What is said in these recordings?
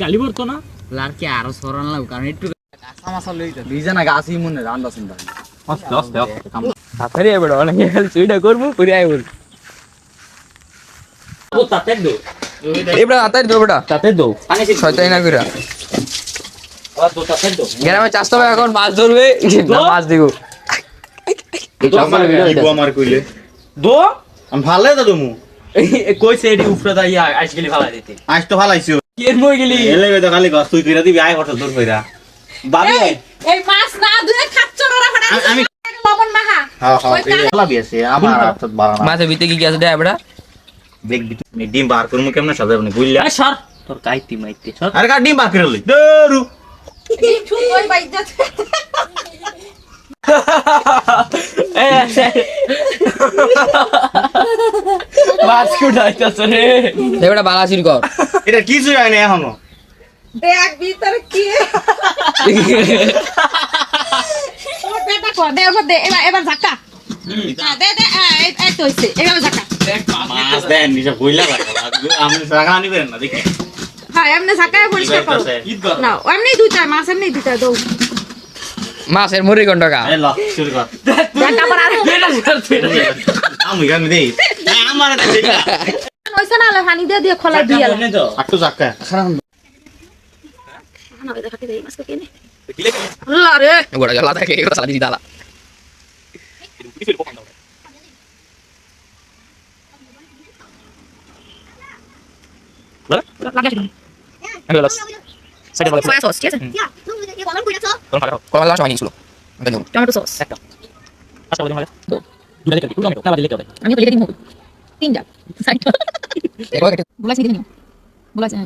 গালি পড়তো না লারকে আরও সরান লাগবে কারণ একটু কাঁচা মাছা লই গাছি মনে রান্না চিন্তা আস্তে আস্তে তাড়াতাড়ি অনেক খালি চুইটা করব করে আইবো। ও তাতে দো দো বেটা তাতে দো শয়তানি না কইরা আর দো তাতে দো গ্রামে চাষতে হবে এখন মাছ ধরবে না মাছ দিব আমার কইলে দো আমি ভালে তো তুমি কইছে এডি উপরে দা ইয়া আইসগিলি ফালা দিতে। আজ তো ভালাইছো কেন মই গেলি? এলে তো খালি গছ তুই কইরা দিবি আয় হঠাৎ দূর কইরা। বাবি। এই মাছ না ধুয়ে খাচ্ছ ওরা ফাটা আমি লবণ মাখা হ্যাঁ হ্যাঁ ভালো আছে আমার হাত বাড়ানো মাছের ভিতরে কি কি আছে দেখ বেটা দেখবি তুই ডিম বার করমু কেমনে সাজাবনি সর তোর কাইতি মাইতে সর আরে কা ডিম বার করে লই দরু এই ওই বাইজা মাছ কুটাইতাছ রে এ বেটা বালাসির কর এটা কিছু হয় না এখনও। দেখ ভিতরে কি? এবার হ্যাঁ, দে দে এই এই তো হইছে এবার ঝাকা মাছ দেন নিজে না দেখি। হ্যাঁ এমনি ঝাকায় পরিষ্কার করো না এমনি দুইটা মাছ এমনি দুইটা দৌ মাছের মুড়ি কোন টাকা এই ল শুরু কর। ঝাকা পর আর। আমি দেই আমার এটা দেখা। হইছে না হলে পানি দিয়ে দিয়ে খোলা দিয়ে আলা একটু জাক্কা না ওই দেখাতে দেই মাছ কে নে। আল্লাহ রে। গোড়া গেলা সালা দিদি। দালা সয়া সস ঠিক আছে? কলা লাশ মাইনি ছিল টমেটো সস। আমি তো লিখে দিমু তিনটা সাইড বলাইছি দিদি বলাইছি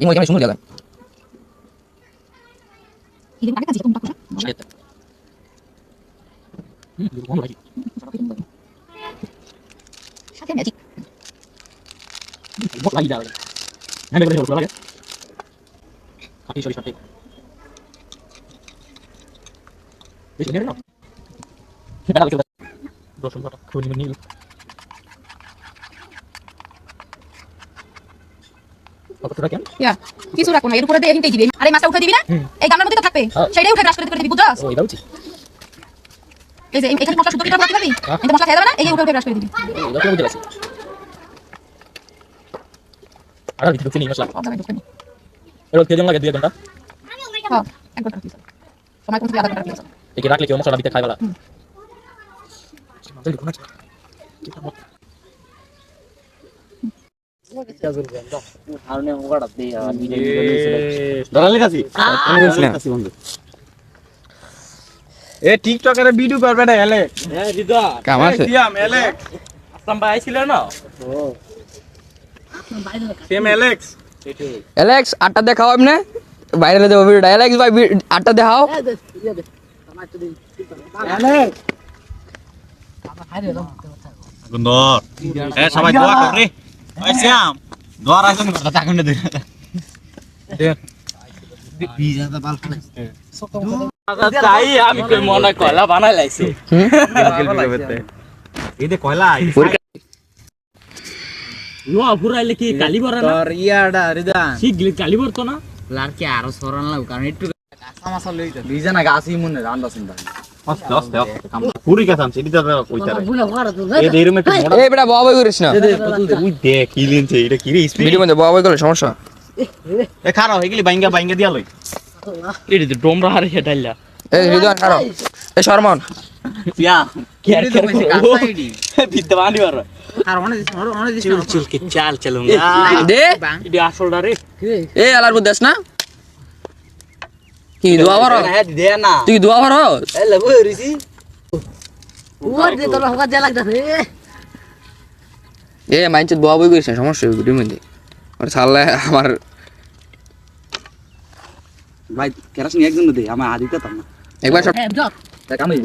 এই মজা সুন্দর জায়গা 이름 안에 가지가 동작 보자. 잘했다. 음, 이거 뭐하지? 샤테 매직. 뭐 라이다. 내가 그래서 돌아가게. 같이 소리 샤테. 왜 이래? 내가 그거. 너 손바닥 그거 니가 니가. ইয়া কিছু রাখো না এর উপরে দিয়ে দিবি আরে মাছটা উঠে দিবি না? এই গামলার মধ্যে তো থাকবে। সেটাই উঠে গ্রাস করে করে দিবি বুঝছস? এই যে এই- এখানে মশলা শুদ্ধ করে রাখতে পারবি? এটা মশলা খেয়ে যাবে না? এই উঠে উঠে গ্রাস করে দিবি। সব জায়গায় ঢুকবে না। হ্যাঁ, এক ঘণ্টা সময় কমছে আধা ঘণ্টা রাখবি। রাখলে কেউ মশলা দিতে খাই কাছি এ টিকটকারে ভিডিও করবে না এলে। হ্যাঁ দিদা কাম আছে। দিয়াম এলে। আসলাম ভাই আইছিল না? Same Alex. এলেক্স আটটা দেখাও আপনি দেবো ভিডিওটা এলেক্স ভাই আটটা দেখাও। সবাই দোয়া কর রে। শ্যাম দোয়া রাখুন কথা তাকুন দে। তাই আমি কই মনে কলা বানাই লাইছি। এই দে কয়লা নোয়া ফুরাইলে কি কালি বড় না? ইয়াডা রিদা শিগগিরি গালি পড়তো না? লারকে আরও সরান লাগবে কারণ একটু কাঁচা মাছা লই তো বিজনা গাছি মনে রান্না চিন্তা আস্তে আস্তে আস্তে কাম। পুরি কথা আনছি এটা তো কইতারে এ দেরুম একটু মোড়া এই বেটা বাবা বই করিস না। উই দে কি লিনছে এটা কি রে স্পিড ভিডিও মধ্যে বাবা করলে সমস্যা? এ খারাপ হইগলি বাইঙ্গা বাইঙ্গা দিয়া লই। এটি তো ডোমরা হারে হেটাইলা এই রিদওয়ান ছাড়ো এই শর্মন শ্যাম কি আর বিদ্যা বানি বার আর অনেক অনেক দিস চুল চুল চাল চালুন। দে। এটি আসলটা রে এই আলার বুদ্ধ না? কি দোয়া ভর হ্যাঁ তুই দোয়া ভর এ লেবু হরিছি এ মাইনছে দোয়া বই করিস সমস্যা হবে ভিডিওর মধ্যে আর ছাড়লে আমার ভাই কেরাসিন একজন দে আমার আদিতে তো না। একবার সব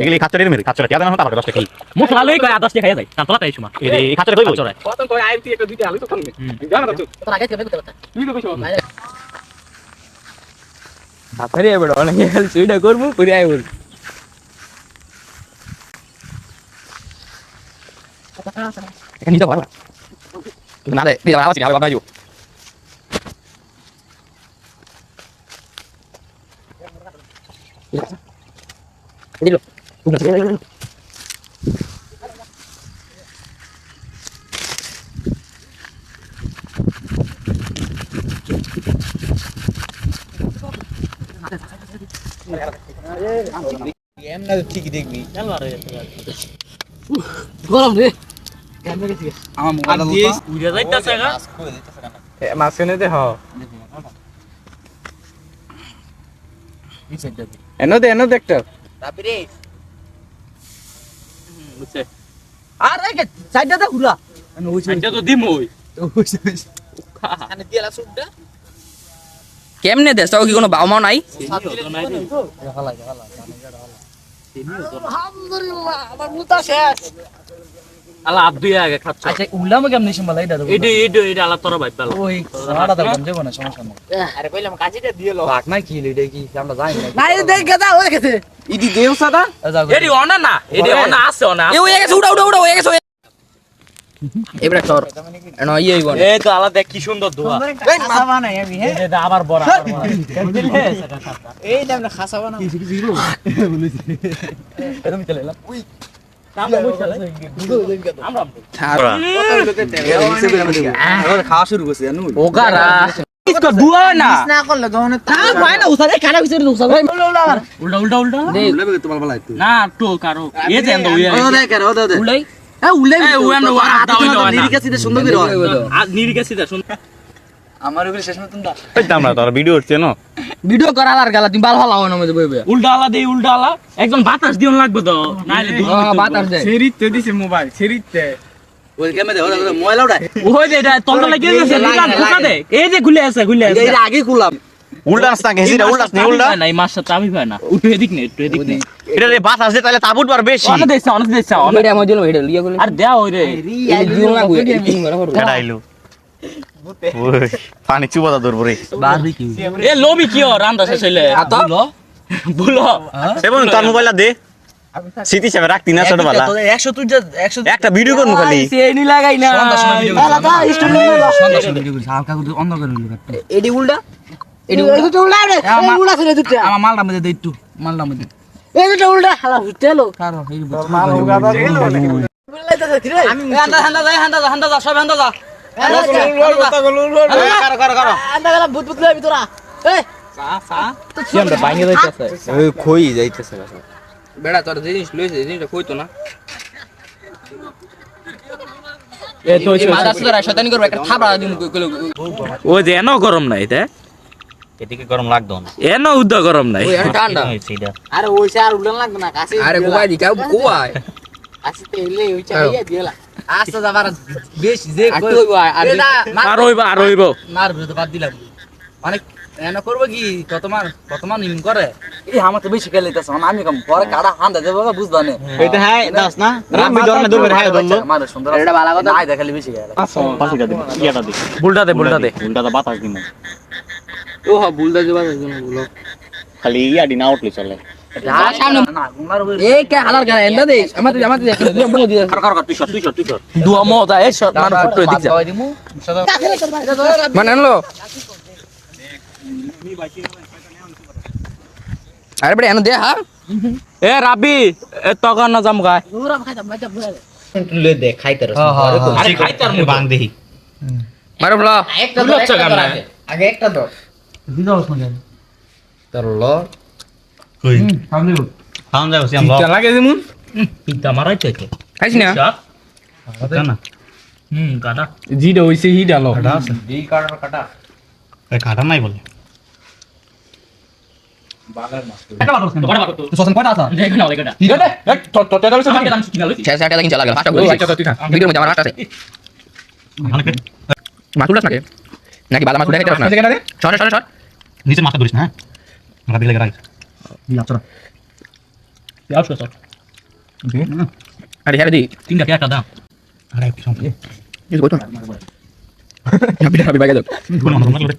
এগুলি খাচ্চরে মেরে খাচ্চরে কেন না তারপরে 10 টাকা মশলা লই কয় আদাস খাইয়া যায়। কাতলা তাই সময় এই খাচ্চরে কই চড়াই তাড়াতাড়ি আইবো অনেক ಸರಿಯೇ ಬಿಡು ಅವನಿಗೆ ಹೇಳಿ ಸ್ವೀಟ ಕೂರ್ಮು ಕುರಿ ಆಗ್ಬಿಡು ನಿಜ ಬರಲ್ಲ ನಾಳೆ ನೀವು ಆಲೋಚನೆ ಯಾವ ಬಾಜು ಇದಿಲ್ಲ ঠিকই দেখবি দে হ এনো দে এনো দে একটা বুঝছে আর এই সাইডটা দে ঘুরা এটা তো দিম ওই কেমনে দেশ? তাও কি কোনো বাবা মা নাই? আলহামদুলিল্লাহ আমার মুতা শেষ। আলা আব্দুই আগে খাচ্ছ আচ্ছা সমস্যা না না এই হয়ে না হয়ে হয়ে হয়ে- ইয়ে না। এই তো কি সুন্দর দোয়া এই নাই আমি হ্যাঁ? এটা আবার বড় এই দামটা না খাওয়া শুরু করছে জানো? ওগারা। ইসকো বুয়া না। না করলে তখন তা ভাই না উসারে কাটা কিছু উসারে ভাই উল্টা উল্টা উল্টা উল্লাবে তোমার ভালো একটু না তো কারও এ দেন তো ইয়া ও দেখ ও দে উড়াই হ্যাঁ উল্লে এই ও আমরা ওয়া দাও না নিরিকা সিধে সুন্দর করে হয় শুন আমার ওগুলো শেষ মতন দা আমরা তোর ভিডিও হচ্ছে না? ভিডিও করা আর গালা তুমি বাল ভালো না মধ্যে বইবে উল্টা আলা দেই উল্টা আলা। একদম বাতাস দিন লাগবে তো নাইলে বাতাস যায় সেরিতে দিছে মোবাইল সেরিতে ওই যে খুলে আছে খুলে আছে। আগে খুললাম। উল্টাস না গেছি না উল্টাস না উল্টা না এই মাছটা চাবি পায় না। উঠে এদিক নে একটু এদিক নে। এটা রে বাতাস দে তাহলে তাবুট বার বেশি। অনেক দেখছে অনেক দেখছে অনেক। এটা আমার এটা লিয়া গুলো আর দেয়া ওই রে। এই দিও না পানি চুবাদা দূর পরে এ লোবি কি ওর রান্দা শেষ হইলে। আত বুলো। সেবন তোর মোবাইলটা দে। স্মৃতি হিসাবে রাখতি না ছোটবেলা 100 তুই 100 একটা ভিডিও করব খালি। লাগাই না। এডি উল্টা। এই দুটো। উল্টা রে এই উল্টা ছিল দুটো। আমার মালটা মধ্যে দে একটু মালটা মধ্যে এই দুটো উল্টা হালা হুটেলো কারও এই মাল উগাদা বলাইতাছে আমি হান্দা হান্দা যাই হান্দা যা হান্দা যা সব হান্দা যা কারও কারও কারও। হান্দা গেলাম ভূত ভূত লই ভিতরা। এই। কি আমরা বাইঙ্গে যাইতাছে? ওই কই যাইতেছে বেড়া তোর জিনিস লইছে জিনিসটা কইতো না। এ তো এই মাদা সুদরা শয়তানি করবে একটা থাবড়া দিন কইলো ও যে এনো গরম নাই তে? এদিকে গরম লাগতো না। এনো উদ্দ গরম নাই। ওই ঠান্ডা। আরে ওইসে আর না কাছে আরে এলে চাইয়া দিলা আস্তে যাবার বেশি যে আর কই আর এটা হইব আর হইব মার বিরুদ্ধে বাদ দিলাম। এনে করব কি? কত মার কত মান নিম করে। এই আমার তো বেশি খেলে দিতেছে আমি কম পরে কাটা হান্দা দেবো বুঝবা না এটা হ্যাঁ দাস না? রামি দরনে দূর হ্যাঁ দললো আমার সুন্দর এটা ভালো কথা। নাই দেখালি বেশি গেল পাশিটা দে ইয়াটা দে। বুলটা দে বুলটা দে বাতাস হ্যাঁ খালি এন্ডা দে আমাদের আমাদের এ শট ফুটো দিক যা দিমু আনলো? আরে বড় এনে দে হ্যাঁ এ রাবি এ তখন না জাম গায়। পুরা খাইতাম বাইটা পুরা লে দে খাইতে আরে খাইতার মতো। দেহি মারো বলা একটা আগে। একটা তো নাকি বালা মাছ শর্ট শর্ট নিচে মাথা ধরিস না হ্যাঁ? মাথা দিলে রাখ আরে হ্যাঁ দি। তিনটা কে একটা দাম আরে কি সম্পর্কে কিছু না মত